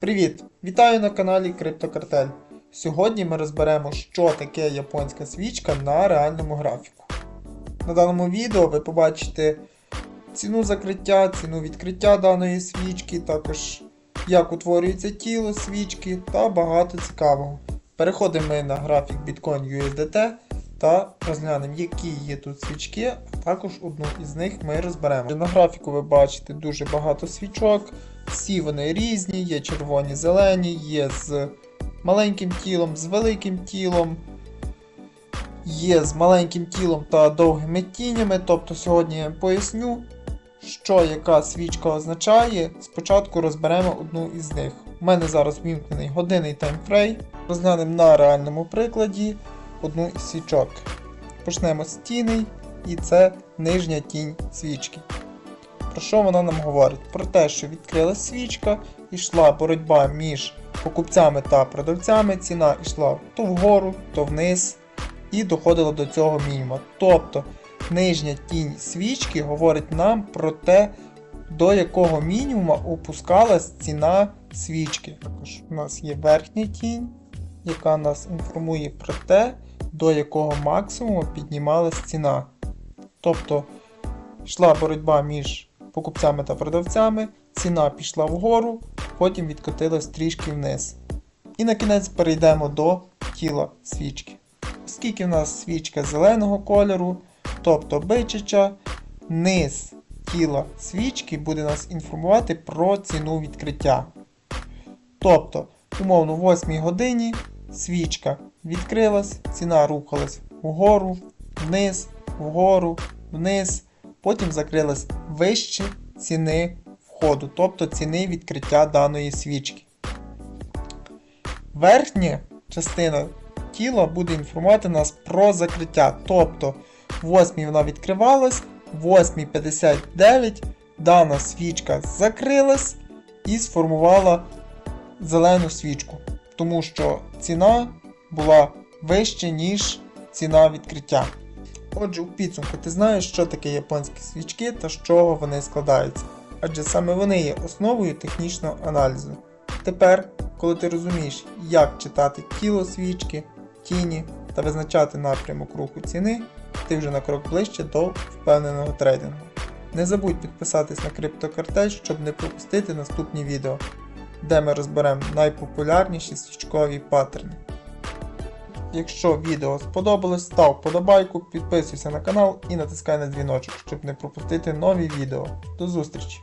Привіт! Вітаю на каналі Криптокартель. Сьогодні ми розберемо, що таке японська свічка на реальному графіку. На даному відео ви побачите ціну закриття, ціну відкриття даної свічки, також як утворюється тіло свічки та багато цікавого. Переходимо ми на графік Bitcoin USDT та розглянемо, які є тут свічки, а також одну із них ми розберемо. На графіку ви бачите дуже багато свічок. Всі вони різні, є червоні, зелені, є з маленьким тілом, з великим тілом, є з маленьким тілом та довгими тінями. Тобто сьогодні я поясню, що яка свічка означає. Спочатку розберемо одну із них. У мене зараз вімкнений годинний таймфрейм. Розглянемо на реальному прикладі одну із свічок. Почнемо з тіней, і це нижня тінь свічки. Про що вона нам говорить? Про те, що відкрилась свічка, йшла боротьба між покупцями та продавцями, ціна йшла то вгору, то вниз і доходила до цього мінімуму. Тобто нижня тінь свічки говорить нам про те, до якого мінімуму опускалась ціна свічки. Також у нас є верхня тінь, яка нас інформує про те, до якого максимуму піднімалась ціна. Тобто йшла боротьба між покупцями та продавцями, ціна пішла вгору, потім відкотилась трішки вниз. І на кінець перейдемо до тіла свічки. Оскільки в нас свічка зеленого кольору, тобто бичача, низ тіла свічки буде нас інформувати про ціну відкриття. Тобто, умовно, в 8 годині свічка відкрилась, ціна рухалась вгору, вниз, вгору, вниз, потім закрилась вище ціни входу, тобто ціни відкриття даної свічки. Верхня частина тіла буде інформувати нас про закриття. Тобто, в 8 вона відкривалась, в 8.59 дана свічка закрилась і сформувала зелену свічку. Тому що ціна була вища, ніж ціна відкриття. Отже, у підсумку ти знаєш, що таке японські свічки та з чого вони складаються. Адже саме вони є основою технічного аналізу. Тепер, коли ти розумієш, як читати тіло свічки, тіні та визначати напрямок руху ціни, ти вже на крок ближче до впевненого трейдингу. Не забудь підписатись на криптокартель, щоб не пропустити наступні відео, де ми розберемо найпопулярніші свічкові паттерни. Якщо відео сподобалось, став вподобайку, підписуйся на канал і натискай на дзвіночок, щоб не пропустити нові відео. До зустрічі!